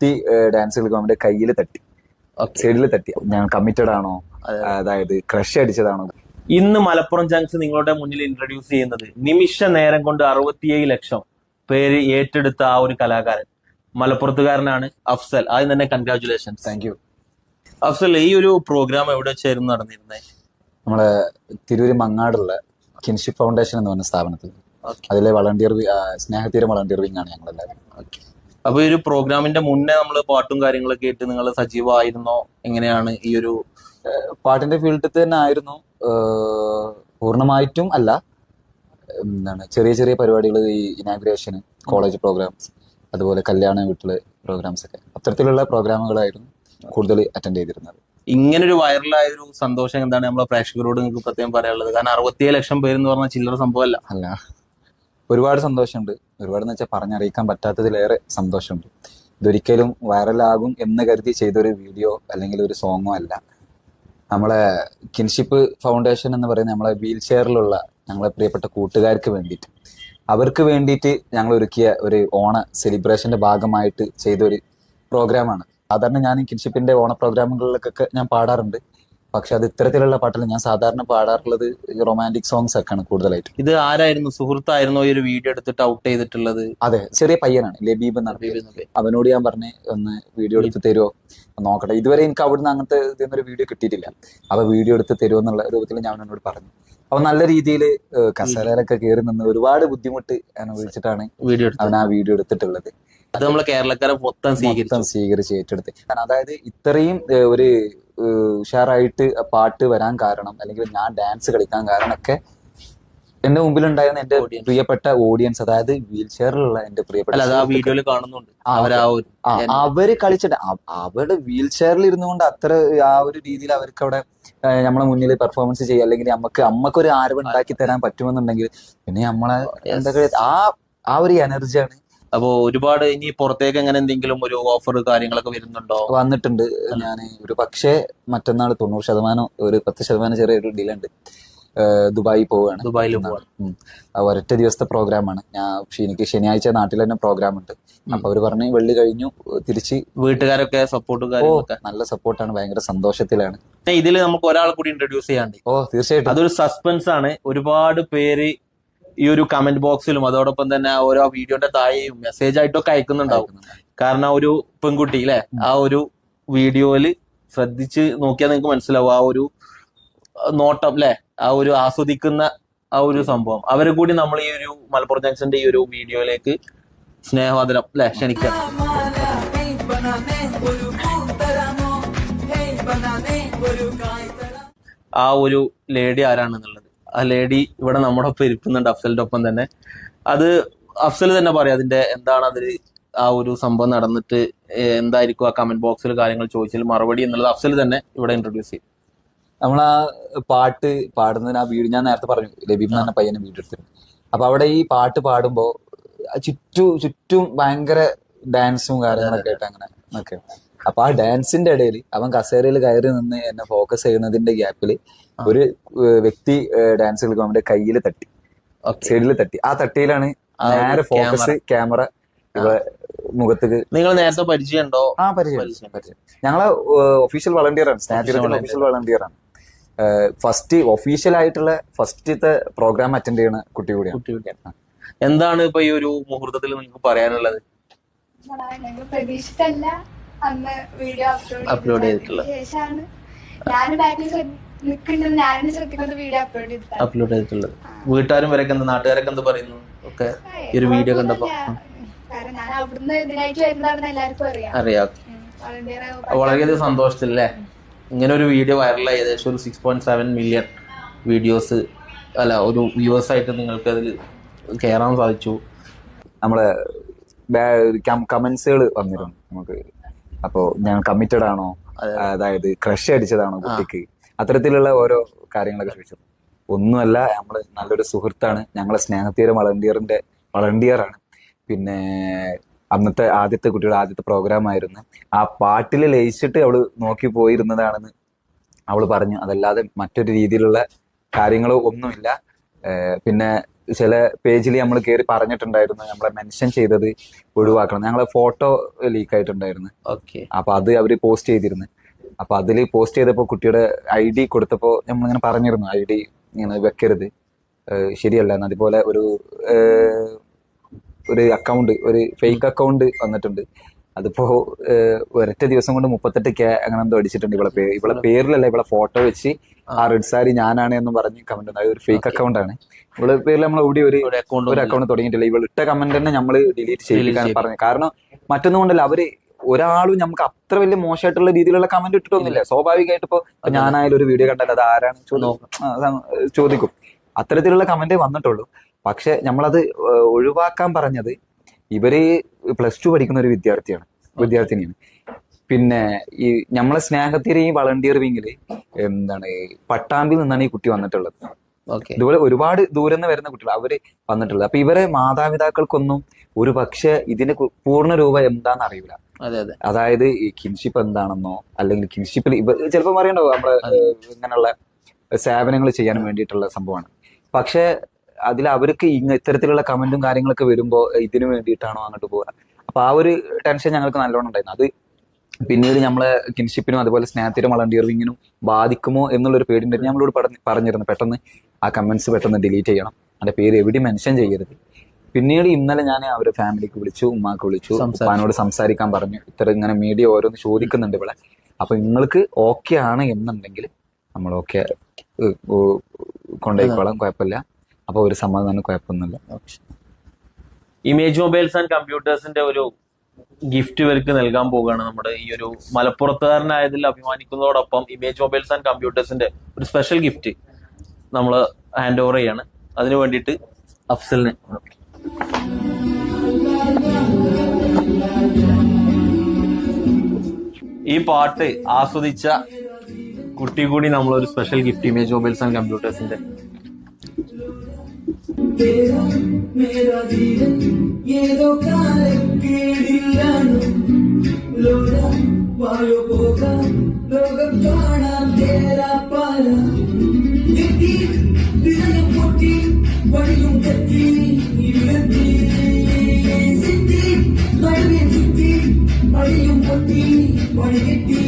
വ്യക്തി ഡാൻസ് കളിക്കുമ്പോൾ അവന്റെ കയ്യിൽ തട്ടി. സൈഡിൽ തട്ടി. ഞാൻ കമ്മിറ്റഡ് ആണോ? അതായത് ക്രഷ് അടിച്ചതാണോ? ഇന്ന് മലപ്പുറം ജംഗ്ഷൻ നിങ്ങളുടെ മുന്നിൽ ഇൻട്രൊഡ്യൂസ് ചെയ്യുന്നത് നിമിഷ നേരം കൊണ്ട് അറുപത്തിയേഴ് ലക്ഷം പേര് ഏറ്റെടുത്ത ആ ഒരു കലാകാരൻ. മലപ്പുറത്തുകാരനാണ് അഫ്സൽ. ആദ്യം തന്നെ കൺഗ്രാചുലേഷൻ താങ്ക് യു അഫ്സൽ ഈ ഒരു പ്രോഗ്രാം എവിടെ ചേർന്ന് നടന്നിരുന്നത് നമ്മളെ തിരൂര് മങ്ങാടുള്ള കിൻഷിപ്പ് ഫൗണ്ടേഷൻ എന്ന് പറഞ്ഞ സ്ഥാപനത്തിൽ. അതിലെ വളണ്ടിയർ സ്നേഹതീരം വളണ്ടിയർ വിങ് ആണ് ഞങ്ങളെല്ലാവരും. അപ്പൊ ഈ ഒരു പ്രോഗ്രാമിന്റെ മുന്നേ നമ്മൾ പാട്ടും കാര്യങ്ങളൊക്കെ ആയിട്ട് നിങ്ങൾ സജീവമായിരുന്നോ? എങ്ങനെയാണ് ഈ ഒരു പാട്ടിന്റെ ഫീൽഡിൽ തന്നെ ആയിരുന്നു. പൂർണമായിട്ടും അല്ല. എന്താണ് ചെറിയ ചെറിയ പരിപാടികൾ ഈ ഇനാഗ്രേഷന് കോളേജ് പ്രോഗ്രാംസ് അതുപോലെ കല്യാണ വീട്ടിൽ പ്രോഗ്രാംസ് ഒക്കെ. അത്തരത്തിലുള്ള പ്രോഗ്രാമുകളായിരുന്നു കൂടുതൽ അറ്റൻഡ് ചെയ്തിരുന്നത്. ഇങ്ങനെ ഒരു വൈറലായ ഒരു സന്തോഷം എന്താണ് നമ്മളെ പ്രേക്ഷകരോട് നിങ്ങൾക്ക് പ്രത്യേകം പറയാനുള്ളത്? കാരണം അറുപത്തിയേഴ് ലക്ഷം പേര് എന്ന് പറഞ്ഞാൽ ചില്ലറ സംഭവമല്ല. അല്ല ഒരുപാട് സന്തോഷമുണ്ട്. ഒരുപാട് എന്ന് വെച്ചാൽ പറഞ്ഞറിയിക്കാൻ പറ്റാത്തതിലേറെ സന്തോഷമുണ്ട്. ഇതൊരിക്കലും വൈറലാകും എന്ന് കരുതി ചെയ്തൊരു വീഡിയോ അല്ലെങ്കിൽ ഒരു സോങ്ങോ അല്ല. നമ്മളെ കിൻഷിപ്പ് ഫൗണ്ടേഷൻ എന്ന് പറയുന്ന നമ്മളെ വീൽ ചെയറിലുള്ള ഞങ്ങളെ പ്രിയപ്പെട്ട കൂട്ടുകാർക്ക് വേണ്ടിയിട്ട് അവർക്ക് വേണ്ടിയിട്ട് ഞങ്ങൾ ഒരുക്കിയ ഒരു ഓണ സെലിബ്രേഷന്റെ ഭാഗമായിട്ട് ചെയ്തൊരു പ്രോഗ്രാമാണ് സാധാരണ ഞാൻ കിൻഷിപ്പിന്റെ ഓണ പ്രോഗ്രാമുകളിലൊക്കെ ഞാൻ പാടാറുണ്ട്. പക്ഷെ അത് ഇത്തരത്തിലുള്ള പാട്ടിൽ ഞാൻ സാധാരണ പാടാറുള്ളത് ഈ റൊമാന്റിക് സോങ്സ് ഒക്കെയാണ് കൂടുതലായിട്ട്. ഇത് ആരായിരുന്നു? സുഹൃത്തായിരുന്നോ ഈ ഒരു വീഡിയോ എടുത്തിട്ട് ഔട്ട് ചെയ്തിട്ടുള്ളത്? അതെ ചെറിയ പയ്യനാണ് ലബീബ് പേര്. അവനോട് ഞാൻ പറഞ്ഞ് ഒന്ന് വീഡിയോ എടുത്ത് തരുമോ നോക്കട്ടെ. ഇതുവരെ എനിക്ക് അവിടുന്ന് അങ്ങനത്തെ ഇതൊന്നൊരു വീഡിയോ കിട്ടിയിട്ടില്ല. അപ്പൊ വീഡിയോ എടുത്ത് തരുമോ എന്നുള്ള രൂപത്തിൽ ഞാൻ അവനോട് പറഞ്ഞു. അപ്പൊ നല്ല രീതിയിൽ കസേരയിലൊക്കെ കയറി നിന്ന് ഒരുപാട് ബുദ്ധിമുട്ട് അനുഭവിച്ചിട്ടാണ് അവൻ ആ വീഡിയോ എടുത്തിട്ടുള്ളത്. അത് നമ്മളെ കേരളക്കാരെ മൊത്തം സ്വീകരിച്ചു. ഏറ്റെടുത്ത്. കാരണം അതായത് ഇത്രയും ഒരു ഉഷാറായിട്ട് പാട്ട് വരാൻ കാരണം അല്ലെങ്കിൽ ഞാൻ ഡാൻസ് കളിക്കാൻ കാരണം ഒക്കെ എന്റെ മുമ്പിൽ ഉണ്ടായിരുന്ന എന്റെ. പ്രിയപ്പെട്ട ഓഡിയൻസ് അതായത് വീൽ ചെയറിലുള്ള എന്റെ പ്രിയപ്പെട്ട വീഡിയോയിൽ കാണുന്നുണ്ട്. അവരാ കളിച്ചിട്ട് അവരുടെ വീൽ ചെയറിൽ ഇരുന്നുകൊണ്ട് അത്ര ആ ഒരു രീതിയിൽ അവർക്ക് അവിടെ നമ്മളെ മുന്നിൽ പെർഫോമൻസ് ചെയ്യുക അല്ലെങ്കിൽ നമുക്ക് അമ്മയ്ക്ക് ഒരു ആരവ് ഉണ്ടാക്കി തരാൻ പറ്റുമെന്നുണ്ടെങ്കിൽ പിന്നെ നമ്മളെ എന്തൊക്കെ ആ ആ ഒരു എനർജിയാണ് അപ്പോ ഒരുപാട് ഇനി പുറത്തേക്ക് എങ്ങനെ എന്തെങ്കിലും ഒരു ഓഫർ കാര്യങ്ങളൊക്കെ വരുന്നുണ്ടോ? വന്നിട്ടുണ്ട്. ഞാൻ ഒരു പക്ഷേ മറ്റന്നാൾ തൊണ്ണൂറ് ശതമാനം ഒരു പത്ത് ശതമാനം ചെറിയൊരു ഡിലേ ഉണ്ട്. ദുബായി പോവുകയാണ്. ദുബായിൽ പോവാണ്. ഒരൊറ്റ ദിവസത്തെ പ്രോഗ്രാമാണ് ഞാൻ പക്ഷെ എനിക്ക് ശനിയാഴ്ച നാട്ടിൽ തന്നെ പ്രോഗ്രാം ഉണ്ട്. അപ്പൊ അവർ പറഞ്ഞു വെള്ളി കഴിഞ്ഞു തിരിച്ച് വീട്ടുകാരൊക്കെ സപ്പോർട്ട് നല്ല സപ്പോർട്ടാണ് ഭയങ്കര സന്തോഷത്തിലാണ്. ഇതിൽ നമുക്ക് ഒരാൾ കൂടി ഇൻട്രൊഡ്യൂസ് ചെയ്യാണ്ട്. ഓ തീർച്ചയായിട്ടും. അതൊരു സസ്പെൻസ് ആണ്. ഒരുപാട് പേര് ഈ ഒരു കമന്റ് ബോക്സിലും അതോടൊപ്പം തന്നെ ഓരോ വീഡിയോന്റെ താഴെയും മെസ്സേജ് ആയിട്ടൊക്കെ അയക്കുന്നുണ്ടാവും. കാരണം ഒരു പെൺകുട്ടി അല്ലെ ആ ഒരു വീഡിയോയിൽ ശ്രദ്ധിച്ച് നോക്കിയാൽ നിങ്ങൾക്ക് മനസ്സിലാവും. ആ ഒരു നോട്ടം അല്ലെ ആ ഒരു ആസ്വദിക്കുന്ന ആ ഒരു സംഭവം. അവരെ കൂടി നമ്മൾ ഈ ഒരു മലപ്പുറം ജംഗ്ഷന്റെ ഈ ഒരു വീഡിയോയിലേക്ക് സ്നേഹവാദനം അല്ലെ ക്ഷണിക്കാം. ആ ഒരു ലേഡി ആരാണെന്നുള്ളത്? ആ ലേഡി ഇവിടെ നമ്മുടെ ഒപ്പം ഇരിക്കുന്നുണ്ട് അഫ്സലിന്റെ ഒപ്പം തന്നെ. അത് അഫ്സൽ തന്നെ പറയാം അതിന്റെ എന്താണ് അതിൽ ആ ഒരു സംഭവം നടന്നിട്ട് എന്തായിരിക്കും ആ കമന്റ് ബോക്സിൽ കാര്യങ്ങൾ ചോദിച്ചാൽ മറുപടി എന്നുള്ളത് അഫ്സൽ തന്നെ ഇവിടെ ഇൻട്രൊഡ്യൂസ് ചെയ്യും. നമ്മൾ ആ പാട്ട് പാടുന്നതിന് ആ വീഡിയോ ഞാൻ നേരത്തെ പറഞ്ഞു ലബീബ് എന്ന് പറഞ്ഞ പയ്യനെ വീഡിയോ എടുത്തിട്ടുണ്ട് അപ്പൊ അവിടെ ഈ പാട്ട് പാടുമ്പോ ചുറ്റും ചുറ്റും ഭയങ്കര ഡാൻസും കാര്യങ്ങളൊക്കെ ആയിട്ട് അങ്ങനെ ഒക്കെ അപ്പൊ ആ ഡാൻസിന്റെ ഇടയിൽ അവൻ കസേരയിൽ കയറി നിന്ന് എന്നെ ഫോക്കസ് ചെയ്യുന്നതിന്റെ ഗ്യാപ്പിൽ ഒരു വ്യക്തി ഡാൻസ് കളിക്കും അവന്റെ കയ്യിൽ തട്ടി. ഓക്കെ സൈഡിൽ തട്ടി. ആ തട്ടിയിലാണ് നേരെ ഫോക്കസ് ക്യാമറ മുഖത്തേക്ക് നിങ്ങൾ നേരത്തെ പരിചയമുണ്ടോ? ആ പരിചയം. പരിചയം. ഞങ്ങളെ ഒഫീഷ്യൽ വളണ്ടിയർ ആണ്. സ്നാറ്റിയുടെ ഒഫീഷ്യൽ വളണ്ടിയർ ആണ്. ഫസ്റ്റ് ഒഫീഷ്യൽ ആയിട്ടുള്ള ഫസ്റ്റത്തെ പ്രോഗ്രാം അറ്റൻഡ് ചെയ്യുന്ന കുട്ടി കൂടിയാണ്. എന്താണ് ഇപ്പൊ ഈ ഒരു മുഹൂർത്തത്തിൽ നിങ്ങൾക്ക് പറയാനുള്ളത്? പ്രതീക്ഷിച്ചല്ല അന്ന് വീഡിയോ അപ്ലോഡ് ചെയ്തിട്ടുള്ളത്. ചെയ്തതിന് ശേഷമാണ് ഞാൻ ബാക്കിൽ നിൽക്കുന്നുണ്ട്. ഞാനും ശ്രദ്ധിക്കുന്ന വീഡിയോ അപ്ലോഡ് ചെയ്തിട്ടുണ്ട് അപ്ലോഡ് ചെയ്തിട്ടുള്ളത്. വീട്ടുകാരും വരൊക്കെ എന്താ? നാട്ടുകാരൊക്കെ എന്ത് പറയുന്നു? ഒക്കെ ഈ ഒരു വീഡിയോ കണ്ടപ്പോ. കാരണം ഞാൻ അവിടുന്ന് ഇതിനായിട്ട് വരുന്നതാണെന്ന് എല്ലാവർക്കും അറിയാം. അറിയാം. വളരെയധികം സന്തോഷത്തിലല്ലേ? ഇങ്ങനെ ഒരു വീഡിയോ വൈറലായി ഏകദേശം ഒരു six point seven million videos അല്ല ഒരു വ്യൂവേഴ്സ് ആയിട്ട് നിങ്ങൾക്ക് അതിൽ കയറാൻ സാധിച്ചു. നമ്മളെ കമന്റ്സുകൾ വന്നിരുന്നു. നമുക്ക് അപ്പോ ഞാൻ കമ്മിറ്റഡ് ആണോ? അതായത് ക്രഷ് അടിച്ചതാണോ കുട്ടിക്ക്? അത്തരത്തിലുള്ള ഓരോ കാര്യങ്ങളൊക്കെ ചോദിച്ചു. ഒന്നുമല്ല നമ്മൾ നല്ലൊരു സുഹൃത്താണ്. ഞങ്ങളെ സ്നേഹതീരം വളണ്ടിയറിന്റെ വളണ്ടിയറാണ്. പിന്നെ അന്നത്തെ ആദ്യത്തെ കുട്ടിയുടെ ആദ്യത്തെ പ്രോഗ്രാം ആയിരുന്നു. ആ പാട്ടിൽ ലയിച്ചിട്ട് അവൾ നോക്കി പോയിരുന്നതാണെന്ന് അവൾ പറഞ്ഞു. അതല്ലാതെ മറ്റൊരു രീതിയിലുള്ള കാര്യങ്ങളോ ഒന്നുമില്ല. പിന്നെ ചില പേജിൽ നമ്മൾ കയറി പറഞ്ഞിട്ടുണ്ടായിരുന്നു നമ്മളെ മെൻഷൻ ചെയ്തത് ഒഴിവാക്കണം. ഞങ്ങളെ ഫോട്ടോ ലീക്ക് ആയിട്ടുണ്ടായിരുന്നു. ഓക്കെ അപ്പൊ അത് അവർ പോസ്റ്റ് ചെയ്തിരുന്നു. അപ്പൊ അതിൽ പോസ്റ്റ് ചെയ്തപ്പോ കുട്ടിയുടെ ഐ ഡി കൊടുത്തപ്പോ നമ്മളിങ്ങനെ പറഞ്ഞിരുന്നു ഐ ഡി ഇങ്ങനെ വെക്കരുത്. ശരിയല്ല. അതുപോലെ ഒരു ഒരു അക്കൗണ്ട് ഒരു ഫേക്ക് അക്കൗണ്ട് വന്നിട്ടുണ്ട്. അതിപ്പോ ഒരൊറ്റ ദിവസം കൊണ്ട് മുപ്പത്തെട്ട് കെ അങ്ങനെ എന്തോ അടിച്ചിട്ടുണ്ട്. ഇവളെ പേര് ഇവളെ പേരിലല്ല ഇവളെ ഫോട്ടോ വെച്ച് ആ. റെഡ് സാരി ഞാനാണ് എന്ന് പറഞ്ഞ് കമന്റ് ഉണ്ടായി ഒരു ഫേക്ക് അക്കൗണ്ട് ആണ്. ഇവളെ പേരിൽ നമ്മൾ ഇവിടെ ഒരു ഒരു അക്കൗണ്ട് ഒരു അക്കൗണ്ട് തുടങ്ങിയിട്ടില്ല. ഇവൾ ഇട്ട കമന്റ് തന്നെ നമ്മൾ ഡിലീറ്റ് ചെയ്യിക്കാൻ. പറഞ്ഞു. കാരണം മറ്റൊന്നും കൊണ്ടല്ല അവർ ഒരാളും നമുക്ക് അത്ര വലിയ മോശമായിട്ടുള്ള രീതിയിലുള്ള കമന്റ് ഇട്ടിട്ടൊന്നുമില്ല. സ്വാഭാവികമായിട്ട് ഇപ്പൊ ഞാനായാലും ഒരു വീഡിയോ കണ്ടാൽ അത് ആരാണ് ചോദിക്കും. അത്തരത്തിലുള്ള കമന്റേ വന്നിട്ടുള്ളൂ. പക്ഷെ നമ്മളത് ഒഴിവാക്കാൻ പറഞ്ഞത് ഇവർ പ്ലസ് ടു പഠിക്കുന്ന ഒരു വിദ്യാർത്ഥിയാണ് വിദ്യാർത്ഥിനിയാണ്. പിന്നെ ഈ നമ്മളെ സ്നേഹത്തിരി ഈ വളണ്ടിയർ വിങ്ങിൽ എന്താണ് പട്ടാമ്പിൽ നിന്നാണ് ഈ കുട്ടി വന്നിട്ടുള്ളത്. ഇതുപോലെ ഒരുപാട് ദൂരെ നിന്ന് വരുന്ന കുട്ടികൾ അവർ വന്നിട്ടുള്ളത്. അപ്പൊ ഇവരെ മാതാപിതാക്കൾക്കൊന്നും ഒരു പക്ഷെ ഇതിന്റെ പൂർണ രൂപം എന്താണെന്ന് അറിയില്ല. അതെ അതെ. അതായത് ഈ കിൻഷിപ്പ് എന്താണെന്നോ അല്ലെങ്കിൽ കിൻഷിപ്പിൽ ഇവർ ചിലപ്പോൾ അറിയണ്ടോ നമ്മൾ ഏഹ് ഇങ്ങനെയുള്ള സേവനങ്ങൾ ചെയ്യാൻ വേണ്ടിയിട്ടുള്ള സംഭവമാണ്. പക്ഷെ അതിൽ അവർക്ക് ഇങ്ങ ഇത്തരത്തിലുള്ള കമന്റും കാര്യങ്ങളൊക്കെ വരുമ്പോൾ ഇതിനു വേണ്ടിയിട്ടാണോ അങ്ങോട്ട് പോകുക അപ്പൊ ആ ഒരു ടെൻഷൻ ഞങ്ങൾക്ക് നല്ലോണം ഉണ്ടായിരുന്നു. അത് പിന്നീട് നമ്മളെ കിൻഷിപ്പിനും അതുപോലെ സ്നേഹത്തിനും വളണ്ടിയറിങ്ങിനും ബാധിക്കുമോ എന്നുള്ളൊരു പേടിന്റെ നമ്മളോട് പറഞ്ഞ് പറഞ്ഞിരുന്നു. പെട്ടെന്ന് ആ കമന്റ്സ് പെട്ടെന്ന് ഡിലീറ്റ് ചെയ്യണം. അതിന്റെ പേര് എവിടെ മെൻഷൻ ചെയ്യരുത്. പിന്നീട് ഇന്നലെ ഞാൻ അവരുടെ ഫാമിലിക്ക് വിളിച്ചു ഉമ്മാക്ക് വിളിച്ചു. ഉപ്പാനോട് സംസാരിക്കാൻ പറഞ്ഞു. ഇത്ര ഇങ്ങനെ മീഡിയ ഓരോന്ന് ചോദിക്കുന്നുണ്ട് ഇവിടെ അപ്പൊ നിങ്ങൾക്ക് ഓക്കെ ആണ് എന്നുണ്ടെങ്കിൽ നമ്മൾ ഓക്കെ കൊണ്ടുപോയിക്കോളാം. കുഴപ്പമില്ല. അപ്പൊ ഒരു സമാധാനം കുഴപ്പമൊന്നുമില്ല. ഇമേജ് മൊബൈൽസ് ആൻഡ് കമ്പ്യൂട്ടേഴ്സിന്റെ ഒരു ഗിഫ്റ്റ് ഇവർക്ക് നൽകാൻ പോവുകയാണ് നമ്മുടെ ഈ ഒരു മലപ്പുറത്തുകാരനായതിൽ അഭിമാനിക്കുന്നതോടൊപ്പം ഇമേജ് മൊബൈൽസ് ആൻഡ് കമ്പ്യൂട്ടേഴ്സിന്റെ ഒരു സ്പെഷ്യൽ ഗിഫ്റ്റ് നമ്മൾ ഹാൻഡ് ഓവർ ചെയ്യാണ്. അതിനു വേണ്ടിയിട്ട് അഫ്സലിനെ ഈ പാട്ട് ആസ്വദിച്ച കുട്ടി കൂടി നമ്മളൊരു special gift image mobiles and കമ്പ്യൂട്ടേഴ്സിന്റെ तेरा मेरा जीवन ये तो காலக்கே தில்லானும் லோடா வாயோ போகா லோகம் காணா தேரா பாரா எட்டி இதயம் பொட்டி வழியும் கட்டி இழந்தி சித்தி வழியை சுத்தி வழியும் பொட்டி வழியெட்டி